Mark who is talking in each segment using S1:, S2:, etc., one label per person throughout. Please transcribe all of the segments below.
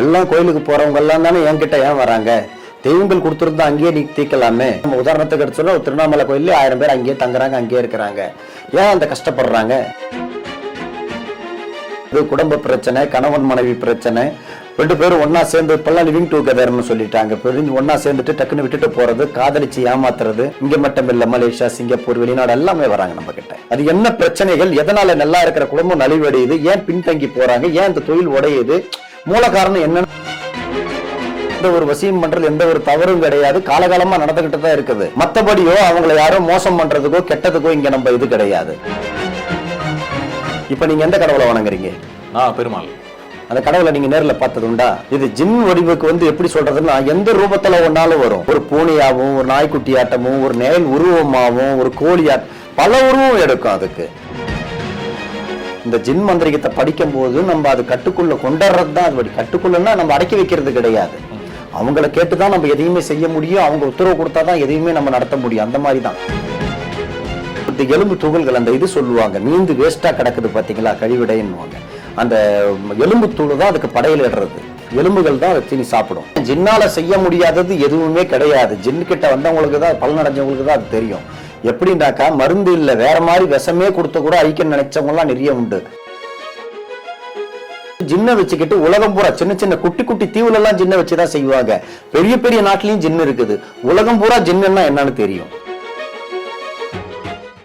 S1: எல்லாம் கோயிலுக்கு போறவங்க எல்லாம் தானே என்கிட்ட ஏன் வராங்க? தெய்வங்கள் கொடுத்துருந்தா அங்கேயே நீ தீர்க்கலாமே நம்ம உதாரணத்துக்கு எடுத்து திருவண்ணாமலை கோயில்ல ஆயிரம் பேர் அங்கேயே தங்குறாங்க அங்கேயே இருக்கிறாங்க. ஏன் அந்த கஷ்டப்படுறாங்க? இது குடும்ப பிரச்சனை கணவன் மனைவி பிரச்சனை. ரெண்டு பேரும் ஒன்னா சேர்ந்து இப்பெல்லாம் லிவிங் டுகெதர்னு சொல்லிட்டாங்க. பிரிஞ்சு ஒன்னா சேர்ந்துட்டு டக்குன்னு விட்டுட்டு போறது காதலிச்சு ஏமாத்துறது. இங்க மட்டும் இல்ல மலேசியா சிங்கப்பூர் வெளிநாடு எல்லாமே வராங்க நம்ம கிட்ட அது என்ன பிரச்சனைகள்? எதனால நல்லா இருக்கிற குடும்பம் நலிவடையுது? ஏன் பின்தங்கி போறாங்க? ஏன் இந்த தொழில் உடையுது? மூல காரணம் என்னன்னு எந்த ஒரு வசியம் பண்றது எந்த ஒரு தவறும் கிடையாது. காலகாலமா நடந்துகிட்டு தான் இருக்குது. மத்தபடியோ அவங்களை யாரும் மோசம் பண்றதுக்கோ கெட்டதுக்கோ இங்க நம்ம இது கிடையாது. இப்ப நீங்க எந்த கடவுளை வணங்குறீங்க?
S2: ஆ பெருமாள்.
S1: அந்த கடவுளை நீங்க நேர்ல பார்த்தது உண்டா? இது ஜின் வடிவுக்கு வந்து எப்படி சொல்றதுன்னா எந்த ரூபத்துல ஒன்னாலும் வரும். ஒரு பூனையாவும் ஒரு நாய்க்குட்டி ஆட்டமும் ஒரு நேல் உருவமாவும் ஒரு கோழி ஆட் பல உருவம் எடுக்கும் அதுக்கு. இந்த ஜின் மந்திரிகத்தை படிக்கும் போது நம்ம அது கட்டுக்குள்ள கொண்டாடுறது தான் அது வழி. கட்டுக்குள்ளன்னா நம்ம அடக்கி வைக்கிறது கிடையாது. அவங்கள கேட்டு தான் நம்ம எதையுமே செய்ய முடியும். அவங்க உத்தரவு கொடுத்தா தான் எதையுமே நம்ம நடத்த முடியும். அந்த மாதிரி தான் இந்த எலும்பு துகள்கள் அந்த இது சொல்லுவாங்க. நீந்து வேஸ்டா கிடக்குது பாத்தீங்களா? கழிவிடைன்னுவாங்க. அந்த எலும்பு தூள் தான் அதுக்கு படையில இடுறது. எலும்புகள் தான் அதை தீனி சாப்பிடும். ஜின்னால செய்ய முடியாதது எதுவுமே கிடையாது. ஜின்னு கிட்ட வந்தவங்களுக்கு தான் பலனடைஞ்சவங்களுக்கு தான் அது தெரியும். எப்படின்னாக்கா மருந்து இல்ல வேற மாதிரி விஷமே கொடுத்த கூட அழிக்க நினைச்சவங்க எல்லாம் நிறைய உண்டு. ஜின்ன வச்சுக்கிட்டு உலகம் பூரா சின்ன சின்ன குட்டி குட்டி தீவுல எல்லாம் ஜின்ன வச்சுதான் செய்வாங்க. பெரிய பெரிய நாட்டிலயும் ஜின்னு இருக்குது. உலகம் பூரா ஜின்னுன்னா என்னன்னு தெரியும்.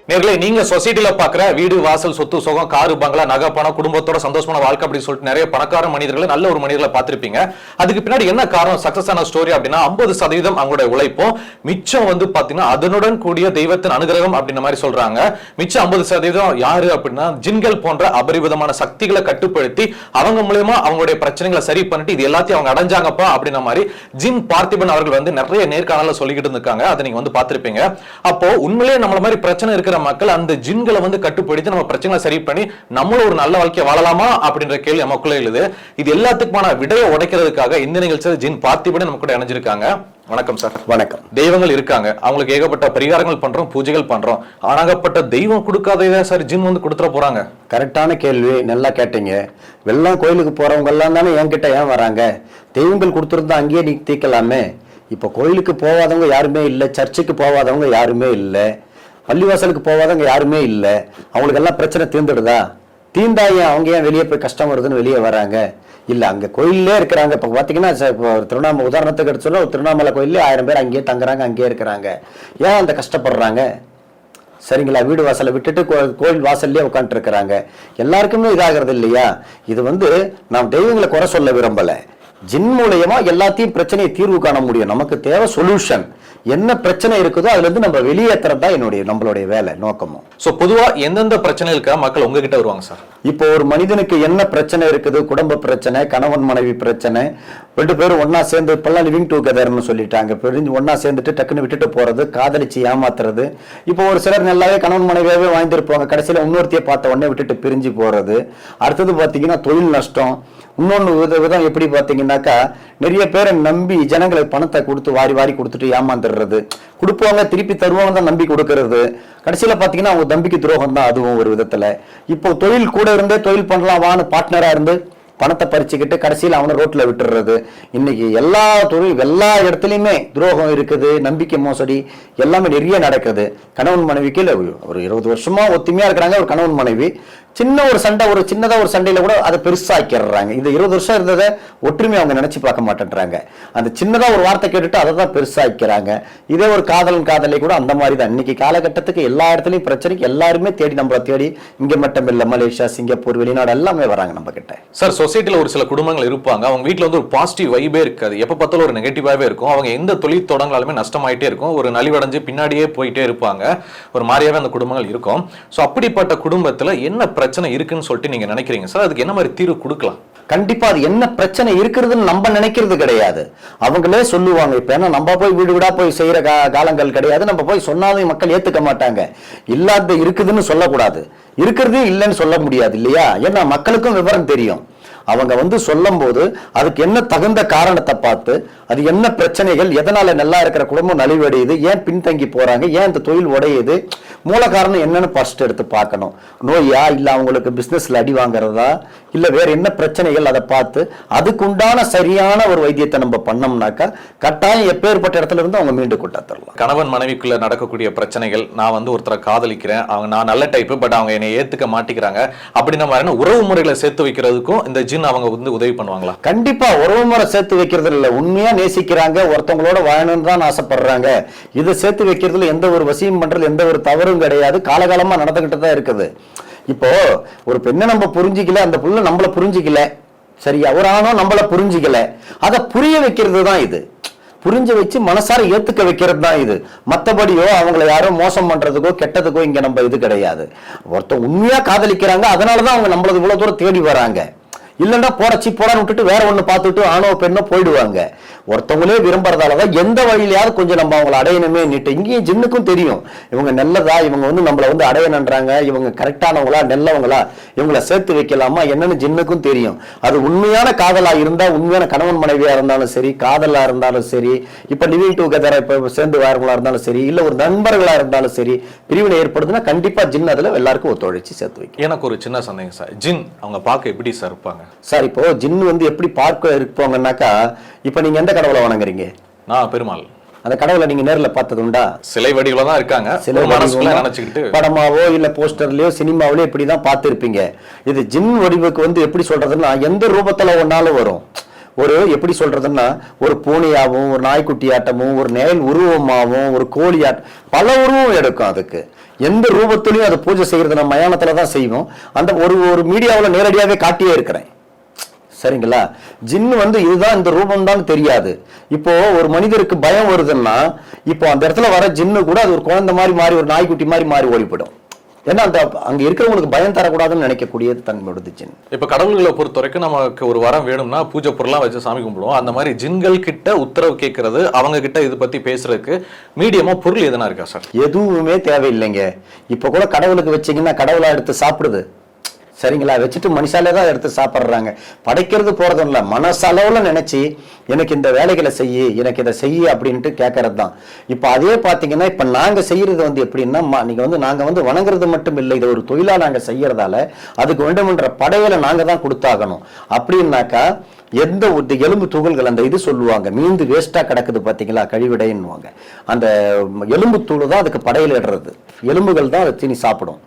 S2: நேர்களை நீங்க சொசைட்டில பாக்குற வீடு வாசல் சொத்து சுகம் காரு பங்களா நகை பணம் குடும்பத்தோட சந்தோஷமான வாழ்க்கை அப்படின்னு சொல்லிட்டு நிறைய பணக்கார மனிதர்களை நல்ல ஒரு மனிதர்களை பார்த்திருப்பீங்க. அதுக்கு பின்னாடி என்ன காரணம்? சக்சஸ் ஆன ஸ்டோரி அப்படின்னா ஐம்பது சதவீதம் அவங்களுடைய உழைப்பும் மிச்சம் வந்து பாத்தீங்கன்னா அதனுடன் கூடிய தெய்வத்தின் அனுகிரகம் அப்படின்ற மாதிரி சொல்றாங்க. மிச்சம் ஐம்பது சதவீதம் யாரு அப்படின்னா ஜின்கள் போன்ற அபரிவிதமான சக்திகளை கட்டுப்படுத்தி அவங்க மூலயமா அவங்களுடைய பிரச்சனைகளை சரி பண்ணிட்டு இது எல்லாத்தையும் அவங்க அடைஞ்சாங்கப்பா அப்படின்ற மாதிரி ஜிம் பார்த்திபன் அவர்கள் வந்து நிறைய நேர்காணல சொல்லிக்கிட்டு இருக்காங்க அதை நீங்க வந்து பார்த்திருப்பீங்க. அப்போ உண்மையிலேயே நம்மள மாதிரி பிரச்சனை இருக்கிற மக்கள் அந்த ஜின்களை வந்து கட்டுப்படுத்தி நம்ம பிரச்சனைகளை சரி பண்ணி நம்மளும் ஒரு நல்ல வாழ்க்கையை வாழலாமா அப்படின்ற கேள்வி நமக்குள்ள எழுது. இது எல்லாத்துக்குமான விடையை உடைக்கிறதுக்காக இந்த நிகழ்ச்சியில் ஜின் பார்த்திபன் நம்ம கூட இணைஞ்சிருக்காங்க. வணக்கம் சார்.
S1: வணக்கம்.
S2: தெய்வங்கள் இருக்காங்க. அவங்களுக்கு ஏகப்பட்ட பரிகாரங்கள் பண்றோம் பூஜைகள் பண்றோம். ஆனாகப்பட்ட தெய்வம் கொடுக்காததே சார் ஜின் வந்து கொடுத்துட போறாங்க?
S1: கரெக்டான கேள்வி நல்லா கேட்டீங்க. வெள்ளம் கோயிலுக்கு போறவங்க எல்லாம் தானே என்கிட்ட ஏன் வராங்க? தெய்வங்கள் கொடுத்துருந்தா அங்கேயே நீ தீர்க்கலாமே இப்போ கோயிலுக்கு போகாதவங்க யாருமே இல்லை சர்ச்சுக்கு போகாதவங்க யாருமே இல்லை. பள்ளிவாசலுக்கு போகாதவங்க யாருமே இல்லை. அவங்களுக்கு எல்லாம் பிரச்சனை தீர்ந்துடுதா? தீந்தா ஏன் அவங்க ஏன் வெளியே போய் கஷ்டம் வருதுன்னு வெளியே வராங்க? இல்லை அங்கே கோயிலே இருக்கிறாங்க. இப்போ பார்த்தீங்கன்னா இப்போ ஒரு திருவண்ணாமலை உதாரணத்துக்கு எடுத்து ஒரு திருவண்ணாமலை கோயிலே ஆயிரம் பேர் அங்கேயே தங்குறாங்க அங்கேயே இருக்கிறாங்க. ஏன் அந்த கஷ்டப்படுறாங்க? சரிங்களா வீடு வாசலை விட்டுட்டு கோ- கோயில் வாசல்லே உட்காந்துருக்கிறாங்க எல்லாருக்குமே இதாகிறது இல்லையா? இது வந்து நாம் தெய்வங்களை குறை சொல்ல விரும்பல. ஜின் மூலியமா எல்லாத்தையும் பிரச்சனையை தீர்வு காண முடியும். நமக்கு தேவை சொல்யூஷன் என்ன பிரச்சனை இருக்குதோ அதுல இருந்து நம்ம வெளியேற்றுறது தான் என்னுடைய நம்மளுடைய வேலை நோக்கமும்.
S2: சோ பொதுவா எந்தெந்த பிரச்சனைகளுக்காக மக்கள் உங்ககிட்ட வருவாங்க சார்
S1: இப்போ ஒரு மனிதனுக்கு என்ன பிரச்சனை இருக்குது குடும்ப பிரச்சனை கணவன் மனைவி பிரச்சனை ரெண்டு பேரும் ஒண்ணா சேர்ந்து இப்பெல்லாம் லிவிங் டுகெதர்னு சொல்லிட்டாங்க. பிரிஞ்சு ஒண்ணா சேர்ந்துட்டு டக்குன்னு விட்டுட்டு போறது காதலிச்சு ஏமாத்துறது. இப்போ ஒரு சிலர் நல்லாவே கணவன் மனைவியாவே வாழ்ந்திருப்பாங்க. கடைசியில இன்னொருத்தைய பார்த்த உடனே விட்டுட்டு பிரிஞ்சு போறது. அடுத்தது பாத்தீங்கன்னா தொழில் நஷ்டம். இன்னொன்னு வித விதம் எப்படி பாத்தீங்கன்னாக்கா நிறைய பேரை நம்பி ஜனங்களுக்கு பணத்தை கொடுத்து வாரி வாரி கொடுத்துட்டு ஏமாந்துடுறது கொடுப்பவங்க திருப்பி தருவாங்க தான் நம்பி கொடுக்கறது. கடைசியில் பார்த்தீங்கன்னா அவங்க தம்பிக்கு துரோகம் தான் அதுவும் ஒரு விதத்தில். இப்போ தொழில் கூட இருந்தே தொழில் பண்ணலாம் வான்னு பார்ட்னராக இருந்து பணத்தை பறிச்சுக்கிட்டு கடைசியில் அவனை ரோட்ல விட்டுறது. இன்னைக்கு எல்லா தொழில் எல்லா இடத்துலையுமே துரோகம் இருக்குது நம்பிக்கை மோசடி எல்லாமே நிறைய நடக்குது. கணவன் மனைவிக்கு இல்லை ஒரு இருபது வருஷமா ஒத்துமையா இருக்கிறாங்க ஒரு கணவன் மனைவி. சின்ன ஒரு சண்டை ஒரு சின்னதாக ஒரு சண்டையில கூட அதை பெருசாக்கிடுறாங்க. இது இருபது வருஷம் இருந்ததை ஒற்றுமை அவங்க நினைச்சு பார்க்க மாட்டேன்றாங்க. அந்த சின்னதாக ஒரு வார்த்தை கேட்டுட்டு அதை தான் பெருசாக்கிறாங்க இதே ஒரு காதலன் காதலை கூட அந்த மாதிரி தான் இன்னைக்கு காலகட்டத்துக்கு எல்லா இடத்துலயும் பிரச்சனைக்கு எல்லாருமே தேடி நம்மளை தேடி இங்க மட்டும் இல்லை மலேசியா சிங்கப்பூர் வெளிநாடு எல்லாமே வராங்க நம்ம கிட்ட
S2: சார் சொசைட்டியில் ஒரு சில குடும்பங்கள் இருப்பாங்க. அவங்க வீட்டில் வந்து ஒரு பாசிட்டிவ் வைபே இருக்காது. எப்போ பார்த்தாலும் ஒரு நெகட்டிவாகவே இருக்கும். அவங்க எந்த தொழில் தொடங்கலாலுமே நஷ்டமாயிட்டே இருக்கும். ஒரு நலிவடைஞ்சு பின்னாடியே போயிட்டே இருப்பாங்க. ஒரு மாதிரியாவே அந்த குடும்பங்கள் இருக்கும். ஸோ அப்படிப்பட்ட குடும்பத்தில் என்ன பிரச்சனை இருக்குன்னு சொல்லிட்டு நீங்கள் நினைக்கிறீங்க? சார் அதுக்கு என்ன மாதிரி தீர்வு கொடுக்கலாம்?
S1: கண்டிப்பா அது என்ன பிரச்சனை இருக்கிறதுன்னு நம்ம நினைக்கிறது கிடையாது. அவங்களே சொல்லுவாங்க இப்ப ஏன்னா நம்ம போய் வீடு வீடா போய் செய்யற கா- காலங்கள் கிடையாது. நம்ம போய் சொன்னாலும் மக்கள் ஏத்துக்க மாட்டாங்க. இல்லாத இருக்குதுன்னு சொல்லக்கூடாது. இருக்கிறதே இல்லைன்னு சொல்ல முடியாது இல்லையா? ஏன்னா மக்களுக்கும் விவரம் தெரியும். அவங்க வந்து சொல்லும்போது அதுக்கு என்ன தகுந்த காரணத்தை பார்த்து அது என்ன பிரச்சனைகள் எதனால நல்லா இருக்கிற குடும்பம் நலிவடையுது ஏன் பின்தங்கி போறாங்க ஏன் இந்த தொழில் உடையுது மூல காரணம் என்னன்னு ஃபர்ஸ்ட் எடுத்து பார்க்கணும். நோயா இல்ல அவங்களுக்கு பிசினஸ்ல அடி வாங்குறதா? இல்ல வேற என்ன பிரச்சனைகள் அதை பார்த்து அதுக்குண்டான சரியான ஒரு வைத்தியத்தை நம்ம பண்ணோம்னாக்கா கட்டாயம் எப்பேற்பட்ட இடத்துல இருந்து அவங்க மீண்டு கொண்டாத்தரலாம்
S2: கணவன் மனைவிக்குள்ள நடக்கக்கூடிய பிரச்சனைகள் நான் வந்து ஒருத்தரை காதலிக்கிறேன் அவங்க நான் நல்ல டைப் பட் அவங்க என்னை ஏத்துக்க மாட்டேங்கிறாங்க. அப்படி நம்ம என்ன உறவு முறைகளை சேர்த்து வைக்கிறதுக்கும் இந்த ஜின் அவங்க வந்து உதவி பண்ணுவாங்களா?
S1: கண்டிப்பா உறவு முறை சேர்த்து வைக்கிறது இல்ல. உண்மையா நேசிக்கிறாங்க ஒருத்தவங்களோட வாழணும்னு தான் ஆசைப்படுறாங்க. இதை சேர்த்து வைக்கிறதுல எந்த ஒரு வசியம் பண்றது எந்த ஒரு தவறும் கிடையாது. காலகாலமா நடந்துகிட்டு தான் இருக்குது. இப்போ ஒரு பெண்ணை நம்ம புரிஞ்சிக்கல அந்த புள்ள நம்மள புரிஞ்சிக்கல. சரியா? ஒரு ஆணோ நம்மளை புரிஞ்சிக்கல. அதை புரிய வைக்கிறது தான் இது. புரிஞ்சு வச்சு மனசார ஏத்துக்க வைக்கிறது தான் இது. மத்தபடியோ அவங்கள யாரும் மோசம் பண்றதுக்கோ கெட்டதுக்கோ இங்க நம்ம இது கிடையாது. ஒருத்தர் உண்மையா காதலிக்கிறாங்க அதனாலதான் அவங்க நம்மளது இவ்வளவு தூரம் தேடி வராங்க. இல்லைன்னா போடச்சி போடான்னு விட்டுட்டு வேற ஒன்று பார்த்துட்டு ஆணோ பெண்ணோ போயிடுவாங்க. ஒருத்தவங்களே விரும்புறதால தான் எந்த வழியிலையாவது கொஞ்சம் நம்ம அவங்கள அடையணுமே நிட்டு இங்கேயும் ஜின்னுக்கும் தெரியும். இவங்க நல்லதா இவங்க வந்து நம்மளை வந்து அடையணுன்றாங்க இவங்க கரெக்டானவங்களா நல்லவங்களா இவங்கள சேர்த்து வைக்கலாமா என்னன்னு ஜின்னுக்கும் தெரியும். அது உண்மையான காதலா இருந்தா உண்மையான கணவன் மனைவியா இருந்தாலும் சரி காதலா இருந்தாலும் சரி இப்ப லிவிங் டுகெதர் இப்போ சேர்ந்து வாரங்களா இருந்தாலும் சரி இல்ல ஒரு நண்பர்களா இருந்தாலும் சரி பிரிவினை ஏற்படுதுன்னா கண்டிப்பா ஜின் அதுல எல்லாருக்கும் ஒத்துழைச்சி சேர்த்து வைக்கும்.
S2: எனக்கு ஒரு சின்ன சந்தேகம் சார். ஜின் அவங்க பார்க்க எப்படி சார் இருப்பாங்க?
S1: சார் இப்போ ஜின் வந்து எப்படி பார்க்க இருப்பாங்கன்னாக்கா இப்போ நீங்க எந்த கடவுளை வணங்குறீங்க?
S2: நான் பெருமாள்.
S1: அந்த கடவுளை நீங்க நேர்ல பார்த்தது உண்டா?
S2: சிலை வடிவில தான் இருக்காங்க.
S1: சில
S2: நினைச்சுக்கிட்டு.
S1: படமாவோ இல்ல போஸ்டர்லயோ சினிமாவிலயோ இப்படிதான் பார்த்திருப்பீங்க. இது ஜின் வடிவுக்கு வந்து எப்படி சொல்றதுன்னா எந்த ரூபத்துல ஒன்னாலும் வரும். ஒரு எப்படி சொல்றதுன்னா ஒரு பூனையாவும் ஒரு நாய்க்குட்டியாட்டமும் ஒரு நேல் உருவமாவும் ஒரு கோழியாட்டம் பல உருவம் எடுக்கும் அதுக்கு. எந்த ரூபத்திலையும் அதை பூஜை செய்யறது நம்ம மயானத்துல தான் செய்வோம். அந்த ஒரு ஒரு மீடியாவில் நேரடியாவே காட்டியே இருக்கிறேன். சரிங்களா? ஜின்னு வந்து இதுதான் இந்த ரூபம் தான் தெரியாது. இப்போ ஒரு மனிதருக்கு பயம் வருதுன்னா இப்போ அந்த இடத்துல வர ஜின்னு கூட அது ஒரு குழந்தை மாதிரி மாறி ஒரு நாய்க்குட்டி மாதிரி மாறி ஓடிப்படும். ஏன்னா அந்த அங்க இருக்கிறவங்களுக்கு பயம் தரக்கூடாதுன்னு நினைக்கக்கூடியது தன்மையோட ஜின்.
S2: இப்ப கடவுள்களை பொறுத்த வரைக்கும் நமக்கு ஒரு வரம் வேணும்னா பூஜை பொருள்லாம் வச்சு சாமி கும்பிடுவோம். அந்த மாதிரி ஜின்கள் கிட்ட உத்தரவு கேட்கறது அவங்க கிட்ட இது பத்தி பேசுறதுக்கு மீடியமா பொருள் எதனா இருக்கா சார்?
S1: எதுவுமே தேவையில்லைங்க. இப்போ கூட கடவுளுக்கு வச்சீங்கன்னா கடவுளா எடுத்து சாப்பிடுது. சரிங்களா? வச்சுட்டு மனுஷாலே தான் எடுத்து சாப்பிட்றாங்க. படைக்கிறது போகிறதும் இல்லை மனசளவில் நினச்சி எனக்கு இந்த வேலைகளை செய்யி எனக்கு இதை செய்யி அப்படின்ட்டு கேட்கறது தான் இப்போ அதே பார்த்தீங்கன்னா இப்போ நாங்கள் செய்கிறது வந்து எப்படின்னா நீங்கள் வந்து நாங்கள் வந்து வணங்குறது மட்டும் இல்லை. இதை ஒரு தொழிலாக நாங்கள் செய்கிறதால அதுக்கு வேண்டுமென்ற படையலை நாங்கள் தான் கொடுத்தாகணும். அப்படின்னாக்கா எந்த ஒரு எலும்பு துகள்கள் அந்த இது சொல்லுவாங்க. மீந்து வேஸ்ட்டாக கிடக்குது பார்த்தீங்களா கழிவிடைன்னுவாங்க. அந்த எலும்பு தூள் தான் அதுக்கு படையல் இடுறது. எலும்புகள் தான் அதை தீனி சாப்பிடும்.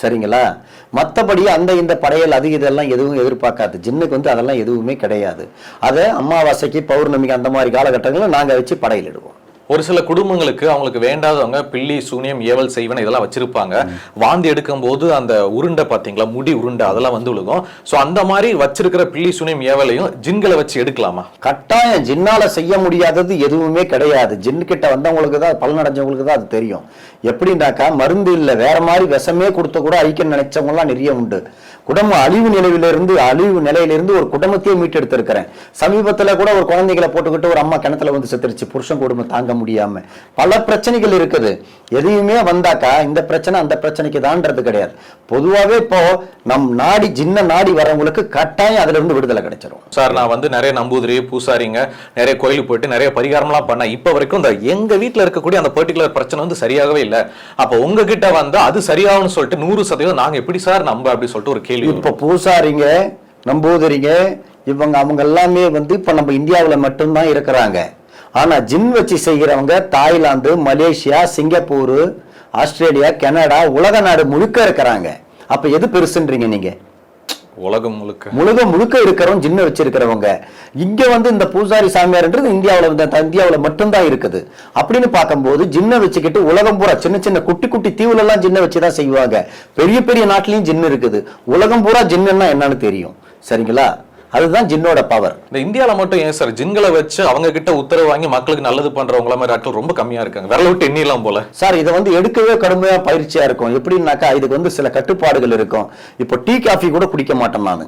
S1: சரிங்களா? மற்றபடி அந்த இந்த படையல் அது இதெல்லாம் எதுவும் எதிர்பார்க்காது. ஜின்னுக்கு வந்து அதெல்லாம் எதுவுமே கிடையாது. அதை அமாவாசைக்கு பௌர்ணமிக்கு அந்த மாதிரி காலகட்டங்களில் நாங்கள் வச்சு படையலிடுவோம்.
S2: ஒரு சில குடும்பங்களுக்கு அவங்களுக்கு வேண்டாதவங்க பில்லி சூனியம் ஏவல் செய்வன இதெல்லாம் வச்சிருப்பாங்க. வாந்தி எடுக்கும் போது அந்த உருண்டை பாத்தீங்களா? முடி உருண்டை அதெல்லாம் வந்து விழுகும். ஸோ அந்த மாதிரி வச்சிருக்கிற பில்லி சூனியம் ஏவலையும் ஜின்களை வச்சு எடுக்கலாமா?
S1: கட்டாயம் ஜின்னால செய்ய முடியாதது எதுவுமே கிடையாது. ஜின்னு கிட்ட வந்தவங்களுக்கு தான் பலனடைஞ்சவங்களுக்கு தான் அது தெரியும். எப்படின்னாக்கா மருந்து இல்லை வேற மாதிரி விஷமே கொடுத்த கூட அழிக்க நினைச்சவங்கலாம் நிறைய உண்டு. குடும்ப அழிவு நிலையிலிருந்து அழிவு நிலையிலிருந்து ஒரு குடும்பத்தையே மீட்டெடுத்திருக்கிறேன். சமீபத்தில் கூட ஒரு குழந்தைகளை போட்டுக்கிட்டு ஒரு அம்மா கிணத்துல வந்து செத்துருச்சு. புருஷன் குடும்பம் தாங்க முடியாம. பல பிரச்சனைகள் இருக்குது. எதையுமே வந்தாக்கா இந்த பிரச்சனை அந்த பிரச்சனைக்கு தான்றது கிடையாது. பொதுவாகவே இப்போ நம் நாடி சின்ன நாடி வரவங்களுக்கு கட்டாயம் அதுல இருந்து விடுதலை கிடைச்சிடும்
S2: சார் நான் வந்து நிறைய நம்பூதிரி பூசாரிங்க நிறைய கோயிலுக்கு போயிட்டு நிறைய பரிகாரம்லாம் பண்ணேன். இப்போ வரைக்கும் இந்த எங்க வீட்டில் இருக்கக்கூடிய அந்த பர்டிகுலர் பிரச்சனை வந்து சரியாகவே இல்லை. அப்போ உங்ககிட்ட வந்து அது சரியாகும்னு சொல்லிட்டு நூறு சதவீதம் நாங்க எப்படி சார் நம்ப அப்படி சொல்லிட்டு ஒரு கேள்வி.
S1: இப்ப பூசாரிங்க நம்பூதிரிங்க இவங்க அவங்க எல்லாமே வந்து இப்ப நம்ம இந்தியாவுல மட்டும்தான் இருக்கிறாங்க. ஆனா ஜின் வச்சு செய்கிறவங்க Thailand Malaysia Singapore Australia Canada உலக நாடு முழுக்க இருக்கிறாங்க. அப்ப எது பெருசுன்றீங்க நீங்க?
S2: உலகம் முழுக்க.
S1: முழுக்க முழுக்க இருக்கிறவங்க ஜின்ன வச்சிருக்கிறவங்க. இங்க வந்து இந்த பூசாரி சாமியார்ன்றது இந்தியாவில் இந்த இந்தியாவுல மட்டும்தான் இருக்குது. அப்படின்னு பார்க்கும்போது ஜின்ன வச்சுக்கிட்டு உலகம் பூரா சின்ன சின்ன குட்டி குட்டி தீவுல எல்லாம் ஜின்ன வச்சுதான் செய்வாங்க. பெரிய பெரிய நாட்டிலையும் ஜின்னு இருக்குது. உலகம் பூரா ஜின்னுன்னா என்னன்னு தெரியும். சரிங்களா? அதுதான் ஜின்னோட பவர்
S2: இந்த இந்தியால மட்டும் ஏன் சார்? ஜின்களை வச்சு அவங்க கிட்ட உத்தரவு வாங்கி மக்களுக்கு நல்லது பண்றவங்கள மாதிரி ஆட்கள் ரொம்ப கம்மியா இருக்காங்க. விரல விட்டு எண்ணிலாம் போல.
S1: சார் இதை வந்து எடுக்கவே கடுமையா பயிற்சியா இருக்கும். எப்படின்னாக்கா இதுக்கு வந்து சில கட்டுப்பாடுகள் இருக்கும். இப்போ டீ காஃபி கூட குடிக்க மாட்டேன் நான்.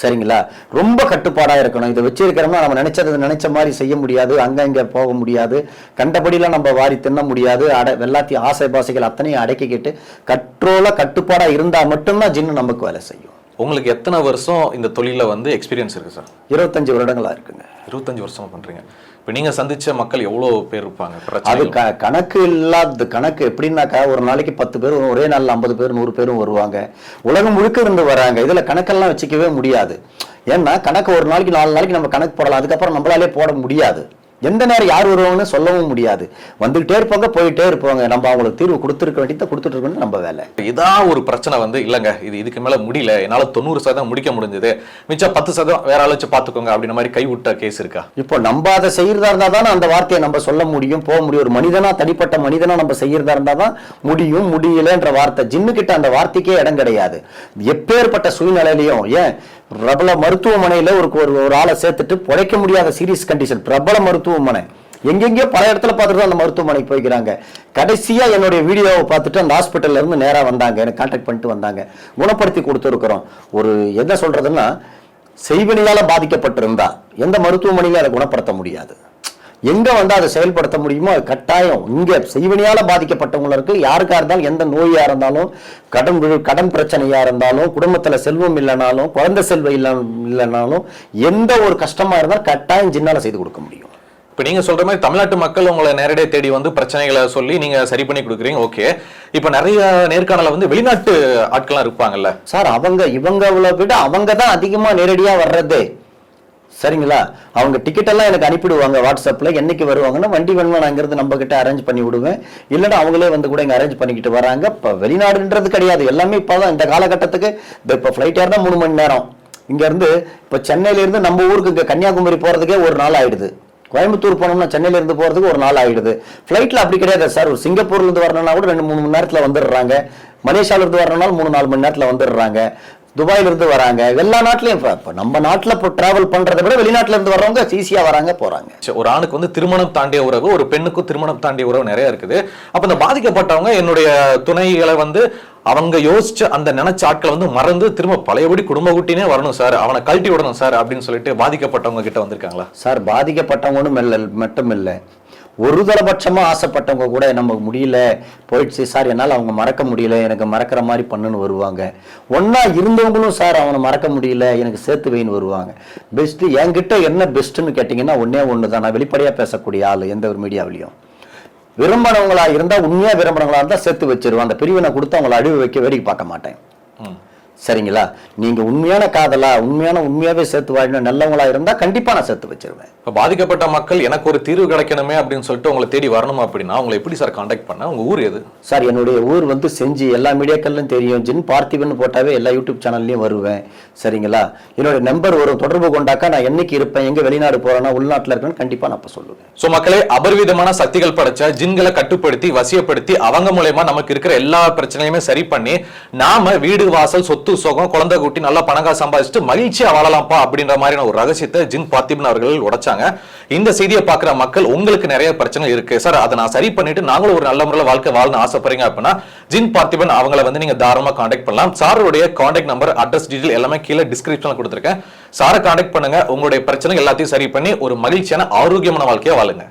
S1: சரிங்களா? ரொம்ப கட்டுப்பாடா இருக்கணும். இதை வச்சிருக்கிறோம்னா நம்ம நினைச்சது நினைச்ச மாதிரி செய்ய முடியாது. அங்க இங்க போக முடியாது. கண்டபடியெல்லாம் நம்ம வாரி தின்ன முடியாது. அட எல்லாத்தையும் ஆசை பாசைகள் அத்தனையும் அடக்கிக்கிட்டு கட்ரோலா கட்டுப்பாடா இருந்தா மட்டும்தான் ஜின்னு நமக்கு வேலை செய்யும்.
S2: உங்களுக்கு எத்தனை வருஷம் இந்த தொழில வந்து எக்ஸ்பீரியன்ஸ் இருக்கு சார்
S1: இருபத்தஞ்சு வருடங்களா இருக்குங்க.
S2: இருபத்தஞ்சு வருஷமா பண்றீங்க. இப்ப நீங்க சந்திச்ச மக்கள் எவ்வளவு பேர் இருப்பாங்க?
S1: அது க கணக்கு இல்லாத கணக்கு எப்படின்னாக்கா ஒரு நாளைக்கு பத்து பேர் ஒரே நாள்ல ஐம்பது பேர் நூறு பேரும் வருவாங்க. உலகம் முழுக்க இருந்து வராங்க. இதுல கணக்கெல்லாம் வச்சுக்கவே முடியாது. ஏன்னா கணக்கு ஒரு நாளைக்கு நாலு நாளைக்கு நம்ம கணக்கு போடலாம். அதுக்கப்புறம் நம்மளாலே போட முடியாது. எந்த நேரம் யார் வருவாங்கன்னு சொல்லவும் முடியாது. வந்துகிட்டே இருப்பாங்க போயிட்டே இருப்பாங்க. நம்ம அவங்களுக்கு தீர்வு கொடுத்துருக்க வேண்டியதை கொடுத்துட்டு இருக்கணும் நம்ம வேலை.
S2: இதா ஒரு பிரச்சனை வந்து இல்லங்க. இது இதுக்கு மேல முடியல. என்னால தொண்ணூறு சதவீதம் முடிக்க முடிஞ்சது. மிச்சம் பத்து சதவீதம் வேற ஆளாச்சும் பாத்துக்கோங்க அப்படின்ற மாதிரி கைவிட்ட கேஸ் இருக்கா?
S1: இப்போ நம்ம அதை செய்யறதா இருந்தா தானே அந்த வார்த்தையை நம்ம சொல்ல முடியும் போக முடியும். ஒரு மனிதனா தனிப்பட்ட மனிதனா நம்ம செய்யறதா இருந்தா தான் முடியும் முடியலன்ற வார்த்தை. ஜின்னு கிட்ட அந்த வார்த்தைக்கே இடம் கிடையாது. எப்பேற்பட்ட சூழ்நிலையிலையும் ஏன் பிரபல மருத்துவமனையில் ஒரு ஒரு ஆளை சேர்த்துட்டு பிழைக்க முடியாத சீரியஸ் கண்டிஷன் பிரபல மருத்துவமனை. எங்கெங்கேயோ பல இடத்துல பார்த்துட்டு தான் அந்த மருத்துவமனைக்கு போய்க்கிறாங்க. கடைசியாக என்னுடைய வீடியோவை பார்த்துட்டு அந்த ஹாஸ்பிட்டல்ல இருந்து நேராக வந்தாங்க. எனக்கு கான்டாக்ட் பண்ணிட்டு வந்தாங்க. குணப்படுத்தி கொடுத்துருக்குறோம். ஒரு என்ன சொல்றதுன்னா செய்வினையால் பாதிக்கப்பட்டிருந்தா எந்த மருத்துவமனையிலும் அதை குணப்படுத்த முடியாது. எங்க வந்து அதை செயல்படுத்த முடியுமோ அது கட்டாயம். இங்க செய்வினையால பாதிக்கப்பட்டவங்களுக்கு யாருக்கா இருந்தாலும் எந்த நோயா இருந்தாலும் கடன் கடன் பிரச்சனையா இருந்தாலும் குடும்பத்துல செல்வம் இல்லைனாலும் குழந்தை செல்வம் இல்ல இல்லைனாலும் எந்த ஒரு கஷ்டமா இருந்தாலும் கட்டாயம் ஜின்னால செய்து கொடுக்க முடியும்.
S2: இப்ப நீங்க சொல்ற மாதிரி தமிழ்நாட்டு மக்கள் உங்களை நேரடியாக தேடி வந்து பிரச்சனைகளை சொல்லி நீங்க சரி பண்ணி கொடுக்குறீங்க. ஓகே. இப்ப நிறைய நேர்காணல வந்து வெளிநாட்டு ஆட்கள்லாம் இருப்பாங்கல்ல.
S1: சார் அவங்க இவங்கள விட அவங்க தான் அதிகமா நேரடியா வர்றதே. சரிங்களா? அவங்க டிக்கெட்டெல்லாம் எனக்கு அனுப்பிடுவாங்க வாட்ஸ்அப்பில் என்னைக்கு வருவாங்கன்னா வண்டி வேணுமா நான் நம்ம கிட்ட அரேஞ்ச் பண்ணி விடுவேன். இல்லைன்னா அவங்களே வந்து கூட இங்கே அரேஞ்ச் பண்ணிக்கிட்டு வராங்க. இப்போ வெளிநாடுன்றது கிடையாது. எல்லாமே இப்போ தான் இந்த காலகட்டத்துக்கு. இப்போ இப்போ ஃப்ளைட் ஏறினா மூணு மணி நேரம். இங்கேருந்து இப்போ சென்னையிலேருந்து நம்ம ஊருக்கு இங்கே கன்னியாகுமரி போகிறதுக்கே ஒரு நாள் ஆயிடுது. கோயம்புத்தூர் போனோம்னா சென்னையிலேருந்து போகிறதுக்கு ஒரு நாள் ஆயிடுது. ஃப்ளைட்டில் அப்படி கிடையாது சார். ஒரு வரணும்னா கூட ரெண்டு மூணு மணி நேரத்தில் வந்துடுறாங்க. மலேசியாவிலேருந்து வரணும்னாலும் மூணு நாலு மணி நேரத்தில் வந்துடுறாங்க. துபாயில இருந்து வராங்க. எல்லா நாட்டிலையும் இப்ப- நம்ம நாட்டுல இப்போ டிராவல் பண்றதை விட வெளிநாட்டுல இருந்து வர்றவங்க ஈஸியா வராங்க போறாங்க.
S2: சரி, ஒரு ஆணுக்கு வந்து திருமணம் தாண்டிய உறவு ஒரு பெண்ணுக்கும் திருமணம் தாண்டிய உறவு நிறைய இருக்குது. அப்ப இந்த பாதிக்கப்பட்டவங்க என்னுடைய துணைகளை வந்து அவங்க யோசிச்ச அந்த நினைச்ச ஆட்களை வந்து மறந்து திரும்ப பழையபடி குடும்ப குட்டினே வரணும் சார் அவனை கழட்டி விடணும் சார் அப்படின்னு சொல்லிட்டு பாதிக்கப்பட்டவங்க கிட்ட வந்திருக்காங்களா?
S1: சார் பாதிக்கப்பட்டவங்கன்னு மட்டும் இல்லை. ஒரு தலபட்சமா ஆசைப்பட்டவங்க கூட நமக்கு முடியல. போயிடுச்சு சார் என்னால் அவங்க மறக்க முடியல. எனக்கு மறக்கிற மாதிரி பண்ணுன்னு வருவாங்க. ஒன்றா இருந்தவங்களும் சார் அவனை மறக்க முடியல. எனக்கு சேர்த்து வைன்னு வருவாங்க. பெஸ்ட்டு என்கிட்ட என்ன பெஸ்ட்டுன்னு கேட்டிங்கன்னா ஒன்றே ஒன்று தான். நான் வெளிப்படையாக பேசக்கூடிய ஆள் எந்த ஒரு மீடியாவிலையும். விரும்பினவங்களா இருந்தால் உண்மையாக விரும்பினவங்களா இருந்தால் சேர்த்து வச்சிருவேன். அந்த பிரிவினை கொடுத்து அவங்கள அழிவு வைக்க வேடிக்கை பார்க்க மாட்டேன். சரிங்களா? நீங்க உண்மையான காதலா உண்மையான உண்மையாவே சேர்த்து வாழணும் நல்லவங்களா இருந்தா கண்டிப்பா நான் சேர்த்து வச்சிருவேன்.
S2: இப்ப பாதிக்கப்பட்ட மக்கள் எனக்கு ஒரு தீர்வு கிடைக்கணுமே அப்படின்னு சொல்லிட்டு உங்களை தேடி வரணும் அப்படின்னா உங்களை எப்படி சார் காண்டாக்ட் பண்ண? உங்க ஊர் எது?
S1: சார் என்னுடைய ஊர் வந்து செஞ்சு எல்லா மீடியாக்கள்லையும் தெரியும். ஜின் பார்த்திபன் போட்டாவே எல்லா யூடியூப் சேனல்லையும் வருவேன். சரிங்களா? என்னோட நம்பர் வரும் தொடர்பு கொண்டாக்கா நான் என்னைக்கு இருப்பேன் எங்க வெளிநாடு போறேன்னா உள்நாட்டுல இருக்கேன்னு கண்டிப்பா நான் அப்ப சொல்லுவேன்.
S2: சோ மக்களே அபரிவிதமான சக்திகள் படைச்ச ஜின்களை கட்டுப்படுத்தி வசியப்படுத்தி அவங்க மூலயமா நமக்கு இருக்கிற எல்லா பிரச்சனையுமே சரி பண்ணி நாம வீடு வாசல் சொத்து சுகம் குழந்தை குட்டி நல்லா பணங்கா சம்பாதிச்சுட்டு மகிழ்ச்சியா வாழலாம்ப்பா அப்படின்ற மாதிரியான ஒரு ரகசியத்தை ஜின் பார்த்திபன் அவர்கள் உடைச்சாங்க. இந்த செய்தியை பார்க்குற மக்கள் உங்களுக்கு நிறைய பிரச்சனை இருக்கு. சார் அதை நான் சரி பண்ணிட்டு நாங்களும் ஒரு நல்ல முறையில் வாழ்க்கை வாழணும் ஆசைப்படுறீங்க அப்படின்னா ஜின் பார்த்திபன் அவங்கள வந்து நீங்க தாராளமாக காண்டாக்ட் பண்ணலாம். சாருடைய காண்டாக்ட் நம்பர் அட்ரஸ் டீட்டெயில் எல்லாமே கீழே டிஸ்கிரிப்ஷன்ல கொடுத்துருக்கேன். சாரை காண்டாக்ட் பண்ணுங்க. உங்களுடைய பிரச்சனை எல்லாத்தையும் சரி பண்ணி ஒரு மகிழ்ச்சியான ஆரோக்கியமான வாழ்க்கையை வாழுங்க.